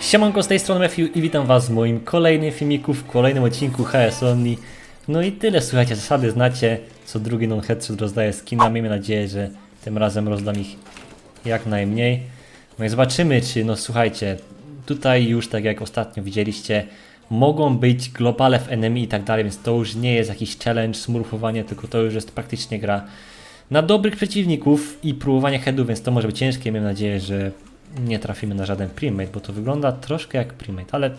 Siemanko, z tej strony Matthew i witam was w moim kolejnym filmiku, w kolejnym odcinku HS Only. No i tyle, słuchajcie, zasady znacie, co drugi non-headshot rozdaje skina, miejmy nadzieję, że tym razem rozdam ich jak najmniej. No i zobaczymy, czy, no słuchajcie, tutaj już tak jak ostatnio widzieliście, mogą być globale w enemy i tak dalej, więc to już nie jest jakiś challenge, smurfowanie, tylko to już jest praktycznie gra na dobrych przeciwników i próbowanie headów, więc to może być ciężkie. Mam nadzieję, że nie trafimy na żaden primate, bo to wygląda troszkę jak primate, ale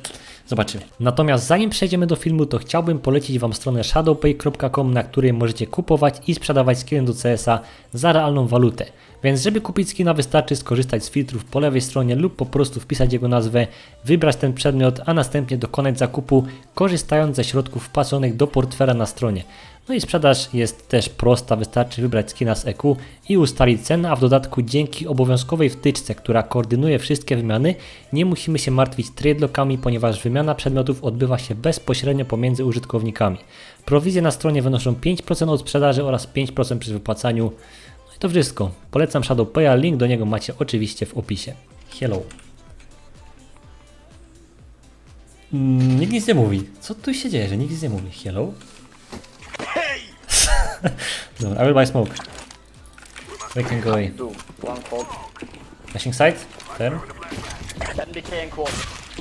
zobaczymy. Natomiast zanim przejdziemy do filmu, to chciałbym polecić Wam stronę shadowpay.com, na której możecie kupować i sprzedawać skiny do CS-a za realną walutę. Więc żeby kupić skina wystarczy skorzystać z filtrów po lewej stronie lub po prostu wpisać jego nazwę, wybrać ten przedmiot, a następnie dokonać zakupu korzystając ze środków wpłaconych do portfela na stronie. No i sprzedaż jest też prosta, wystarczy wybrać skina z EQ i ustalić cenę, a w dodatku dzięki obowiązkowej wtyczce, która koordynuje wszystkie wymiany, nie musimy się martwić trade lockami, ponieważ wymiana przedmiotów odbywa się bezpośrednio pomiędzy użytkownikami. Prowizje na stronie wynoszą 5% od sprzedaży oraz 5% przy wypłacaniu. No i to wszystko. Polecam ShadowPaya, link do niego macie oczywiście w opisie. Hello. Mm, nikt nic nie mówi. Co tu się dzieje, że nikt nic nie mówi? Hello? Dobra, I will buy smoke. We can go away. Flashing side? Ten? 10 decay and cold.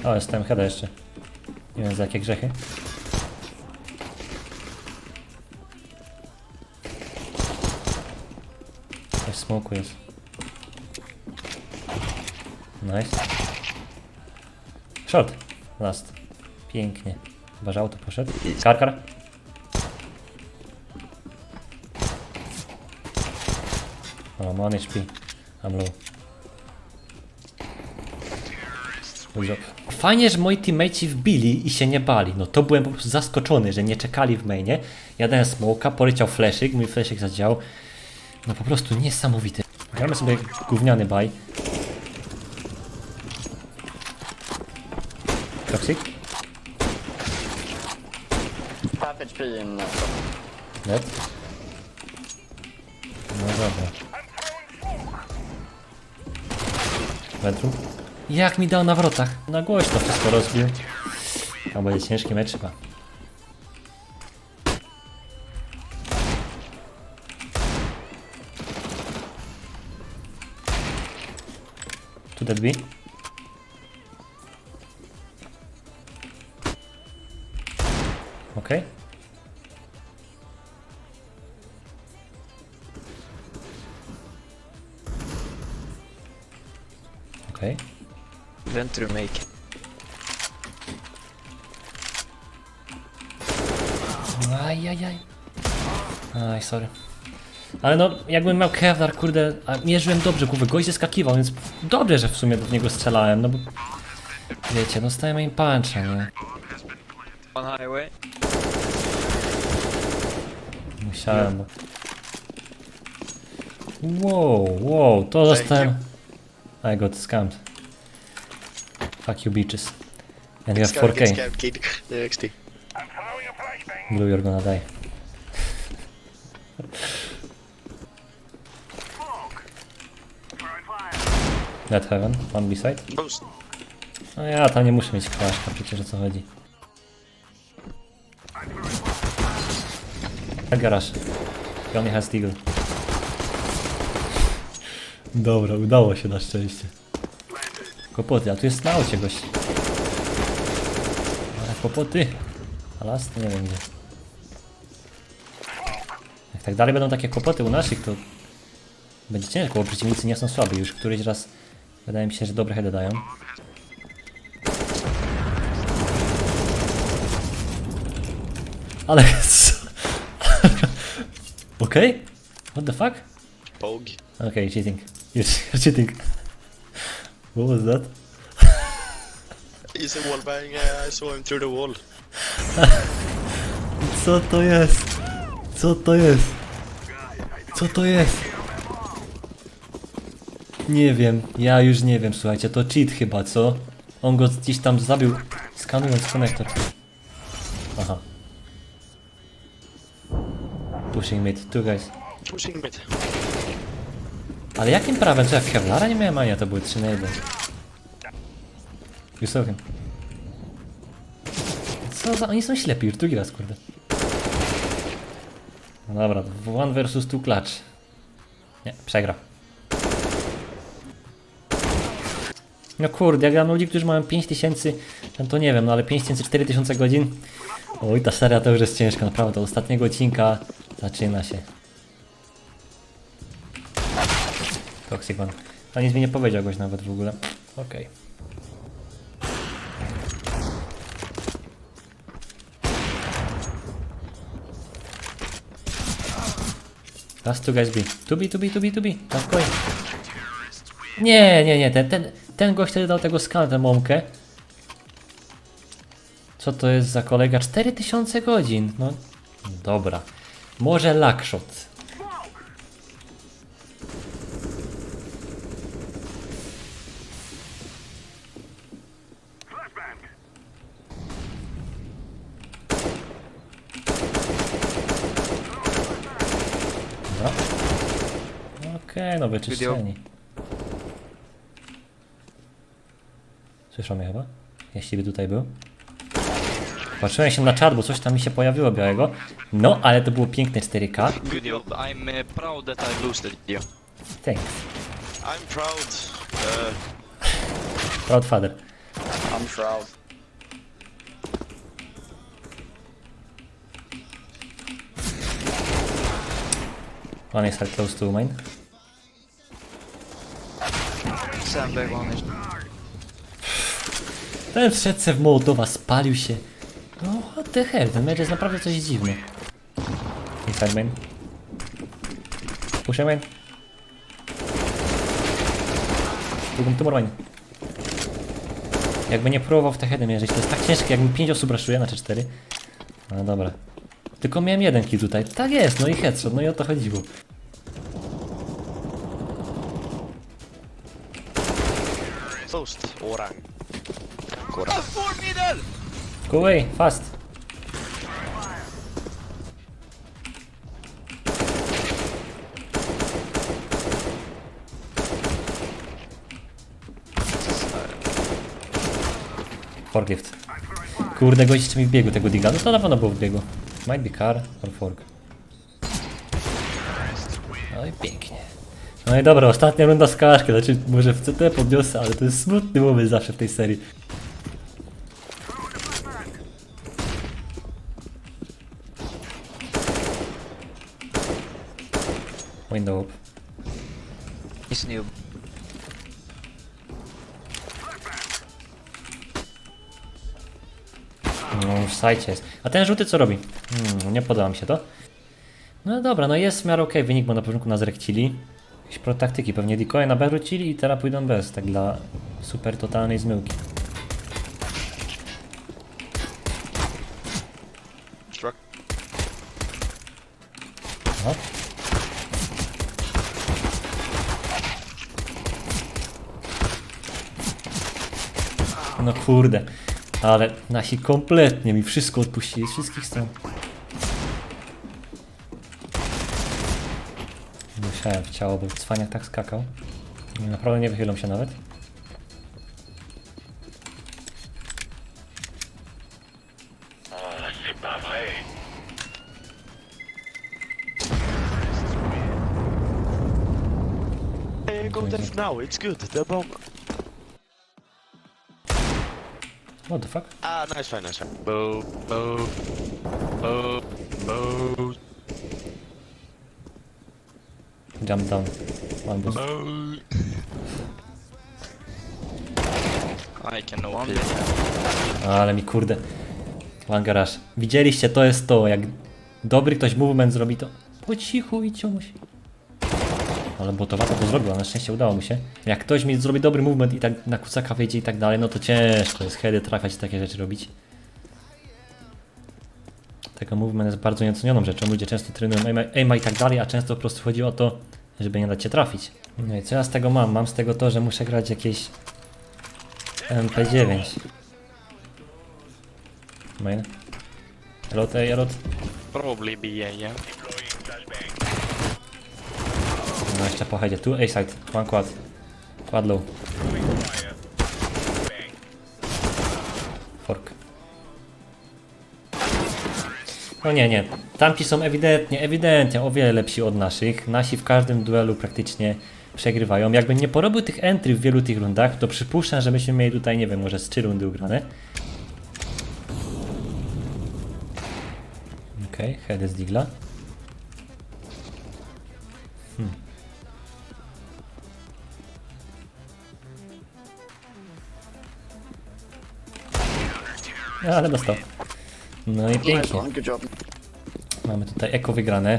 O, jestem heada jeszcze. Nie wiem za jakie grzechy. Coś smoku jest. Nice. Short. Last. Pięknie. Chyba, że auto poszedł. Karkar. O, mam 1 HP. I'm low. Good. Fajnie, że moi teammateci wbili i się nie bali. No to byłem po prostu zaskoczony, że nie czekali w mainie. Ja dałem smoka, poleciał fleszyk, mój fleszyk zadziałał. No po prostu niesamowity. Gramy sobie gówniany baj. Toxic? Uh, Net? No dobra. Bedroom? Jak mi dał na wrotach? Na głośno wszystko rozbił. To będzie ciężki mecz chyba. Tu dead B? Okej. Okej. Venture make. Ajajaj. Aj, sorry. Ale no, jakbym miał Kevlar, kurde, a mierzyłem dobrze głowę, gość zeskakiwał, więc dobrze, że w sumie do niego strzelałem, no bo... Wiecie, no stajemy im puncha, nie? On highway. Musiałem. Wow, wow, to zostałem... I got scammed. Fuck you bitches. And you have 4k. Scam kid, the XT. Blue, you're gonna die. Dead Heaven, one beside. Boost. No ja tam nie muszę mieć klaszka, przecież o co chodzi. Tak garaż. He only has deagle. Dobra, udało się na szczęście. Kłopoty, a tu jest na aucie gość. Ale kłopoty. A last? Nie wiem gdzie. Jak tak dalej będą takie kłopoty u naszych, to będzie ciężko, bo przeciwnicy nie są słabi. Już któryś raz wydaje mi się, że dobre heady dają. Ale co? Okej? What the fuck? Pogue. Okay, cheating. You're cheating. What was that? He's a wall bang, uh, I saw him through the wall. Co to jest? Co to jest? Co to jest? Nie wiem, ja już nie wiem, słuchajcie, to cheat chyba, co? On go gdzieś tam zabił, skanując konektor. Aha. Pushing mid, two guys. Pushing mid. Ale jakim prawem? Co jak Kevlara nie miałem ania, to były 3 na 1. You saw him. Co za... Oni są ślepi, już drugi raz, kurde. No dobra, one versus two clutch. Nie, przegra. No kurde, jak gram ludzi, którzy mają 5000, no to nie wiem, no ale 5000, 4000 godzin. Oj, ta seria to już jest ciężka, naprawdę. Od ostatniego odcinka zaczyna się. Toxic One. A nic mi nie powiedział goś nawet w ogóle. Okej. Last two guys B. To B, to B, to B, to B. Last coin. Nie, nie, nie. Ten, ten, ten gość wtedy dał tego skana, tę mąkę. Co to jest za kolega? 4000 godzin. No, dobra. Może lackshot. Okej, no wyczyszczeni. Słyszał mnie chyba? Jeśli by tutaj był. Patrzyłem się na czat, bo coś tam mi się pojawiło białego. No, ale to było piękne 4K. Good job. I'm uh, proud that I boosted you. Thanks. I'm proud. Uh, Proud father. I'm Shroud. One is hard close to mine. Sandbag one is. Ten wszedł se w Mołotowa, spalił się. No, what the hell, ten jest naprawdę coś dziwny. Inside main. Push main. Drugą tumor main. Jakby nie próbował w te heady mierzyć, to jest tak ciężkie, jakby 5 osób raszuje, znaczy 4. No dobra. Tylko miałem jeden kill tutaj. Tak jest, no i headshot, no i o to chodziło. Toast. Orang. Kora. Go away, fast. Forklift. Kurde, jeszcze mi w biegu tego diga. No to na pewno było w biegu. Might be car or fork. No i pięknie. No i dobra, ostatnia runda z kaszki. Znaczy, może w CT podniosę, ale to jest smutny moment zawsze w tej serii. Window. He's new. No, w sajcie jest. A ten żółty co robi? Hmm, nie podoba mi się to. No dobra, no jest w miarę okej wynik, bo na początku nas rekcili. Jakieś protaktyki, pewnie decoy na B rzucili i teraz pójdą bez, tak dla super totalnej zmyłki. Struck. No. No kurde, ale nasi kompletnie mi wszystko odpuścili z wszystkich stron. W ciało, bo w cwaniach tak skakał. Naprawdę nie wychylą się nawet. Go death now. It's good. The bomb. What the fuck? Ah, nice fight, nice. Boo, boo, boo, boo, Jump down. One boost. boo. I can OP. Ale mi kurde. One garage. Widzieliście, to jest to, jak dobry ktoś movement zrobi to po cichu i ciumuś. Ale botowata to zrobiła, na szczęście udało mu się. Jak ktoś mi zrobi dobry movement i tak na kusaka wyjdzie i tak dalej, no to ciężko jest heady trafiać i takie rzeczy robić. Tego movement jest bardzo nieocenioną rzeczą. Ludzie często trenują aima, aima i tak dalej, a często po prostu chodzi o to, żeby nie dać cię trafić. No i co ja z tego mam? Mam z tego to, że muszę grać jakieś MP9. Main. Elot, ej, elot. Probably be, yeah, yeah. No jeszcze pochodzie. Tu A-side. One quad. Quad low. No nie, nie. Tamci są ewidentnie, ewidentnie o wiele lepsi od naszych. Nasi w każdym duelu praktycznie przegrywają. Jakby nie porobił tych entry w wielu tych rundach, to przypuszczam, że byśmy mieli tutaj, nie wiem, może z 3 rundy ugrane. Okej, okay, head z digla. Hmm. Ale dostał. No i Nice pięknie. one, good job. Mamy tutaj eko wygrane.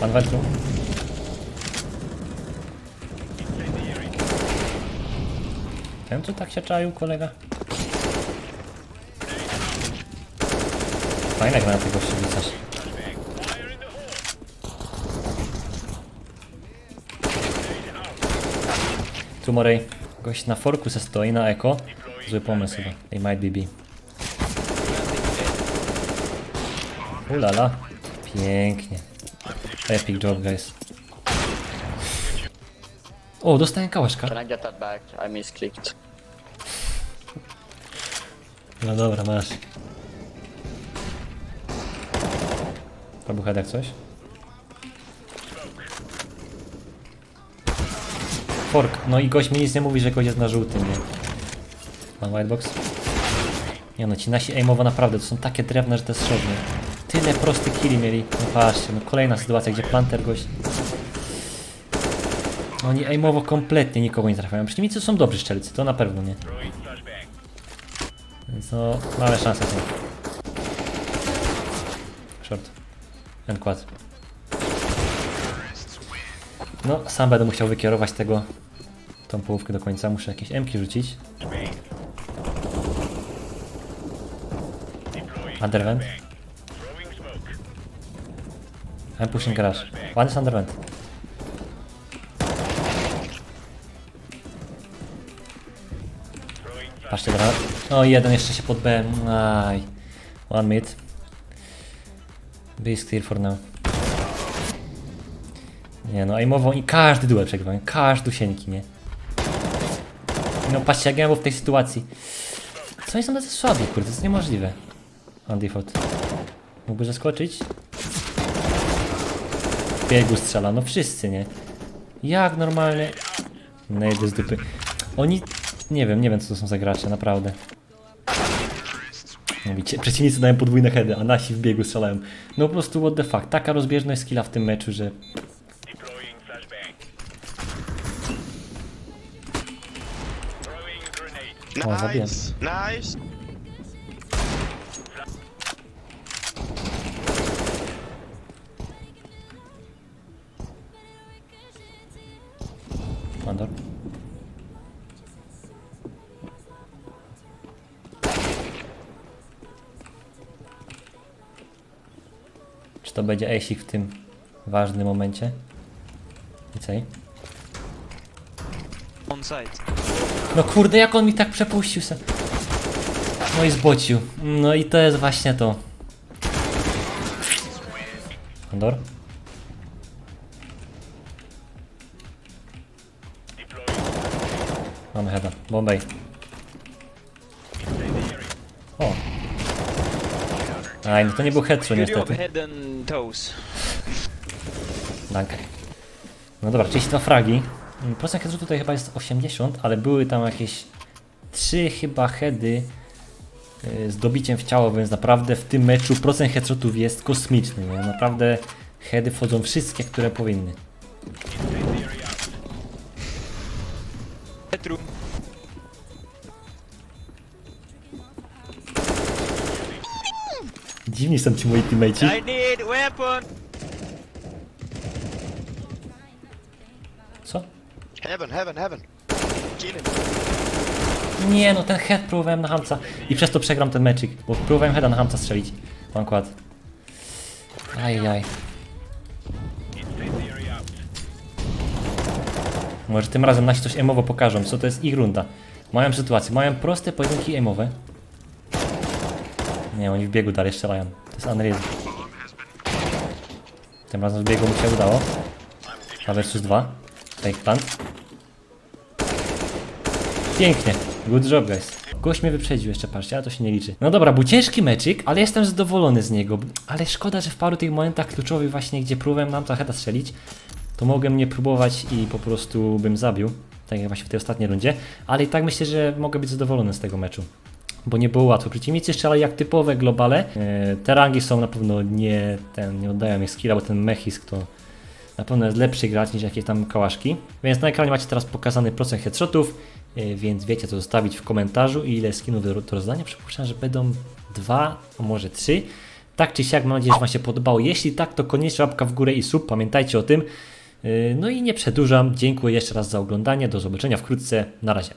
Pan Wetru. Wiem, co tak się czaił, kolega. Fajna gra na tego się rzucasz. Tumorej. Gość na forku se stoi, na eko. Zły pomysł chyba. They might be B. Ulala. Pięknie. Epic job, guys. O, dostałem kałaszka. Can I get that back? I misclicked. No dobra, masz. Jak coś? Fork. No i gość mi nic nie mówi, że gość jest na żółtym, nie? Mam whitebox? Nie no, ci nasi aimowo naprawdę to są takie drewne, że to jest szodne. Tyle prostych killi mieli. No patrzcie, no kolejna sytuacja, gdzie planter gość... Oni aimowo kompletnie nikogo nie trafiają. Przeciwnicy są dobrzy szczelcy, to na pewno nie. Więc no, mamy szansę są. Short. Ten kład. No, sam będę musiał wykierować tego tą połówkę do końca. Muszę jakieś emki rzucić. Undervent. I'm pushing garage. One is undervent. Patrzcie teraz. O, jeden jeszcze się pod B. Aj. One mid. B is clear for now. Nie no, aimową i każdy duel przegrywałem. Każdy sieńki, nie? No patrzcie, jak ja w tej sytuacji. Co oni są tacy słabi, kurde, to jest niemożliwe. On default. Mógłby zaskoczyć? W biegu strzela, no wszyscy, nie? Jak normalnie? No jedę z dupy. Oni... Nie wiem, nie wiem co to są za gracze, naprawdę. Mówicie, przeciwnicy dają podwójne heady, a nasi w biegu strzelają. No po prostu what the fuck, taka rozbieżność skilla w tym meczu, że... O, zabiłem. Nice, to będzie Acik w tym ważnym momencie? Co? On site. No kurde, jak on mi tak przepuścił se. No i zbocił. No i to jest właśnie to. Mandor? Mamy heada. Bombay. Aj, no to nie był headshot niestety. toes. Danke. No dobra, 32 fragi. Procent headshot tutaj chyba jest 80, ale były tam jakieś 3 chyba heady y, z dobiciem w ciało, więc naprawdę w tym meczu procent headshotów jest kosmiczny. Nie? Naprawdę heady wchodzą wszystkie, które powinny. Dziwni są ci moi teammateci. I need weapon! Co? Heaven, heaven, heaven. Kill him. Nie no, ten head próbowałem na hamca i przez to przegram ten meczyk, bo próbowałem heada na hamca strzelić. Mam kład. Ajajaj. Może tym razem nasi coś emowo pokażą, co to jest ich runda. Mają sytuację, mają proste pojedynki emowe. Nie, oni w biegu dalej strzelają. To jest unreal. Tym razem z biegu mu się udało. 2 versus 2. Fake plant. Pięknie. Good job, guys. Gość mnie wyprzedził jeszcze, patrzcie, ale to się nie liczy. No dobra, był ciężki meczyk, ale jestem zadowolony z niego. Ale szkoda, że w paru tych momentach kluczowych właśnie, gdzie próbowałem nam trochę strzelić, to mogłem nie próbować i po prostu bym zabił. Tak jak właśnie w tej ostatniej rundzie. Ale i tak myślę, że mogę być zadowolony z tego meczu. Bo nie było łatwo. Przeciwnicy strzelali jak typowe globale. E, Te rangi są na pewno nie, ten, nie oddają mi skilla, bo ten mechisk to na pewno jest lepszy gracz niż jakieś tam kałaszki. Więc na ekranie macie teraz pokazany procent headshotów, yy, więc wiecie co zostawić w komentarzu i ile skinów do, do rozdania. Przypuszczam, że będą dwa, a może trzy. Tak czy siak, mam nadzieję, że Wam się podobało. Jeśli tak, to koniecznie łapka w górę i sub, pamiętajcie o tym. Yy, No i nie przedłużam. Dziękuję jeszcze raz za oglądanie. Do zobaczenia wkrótce. Na razie.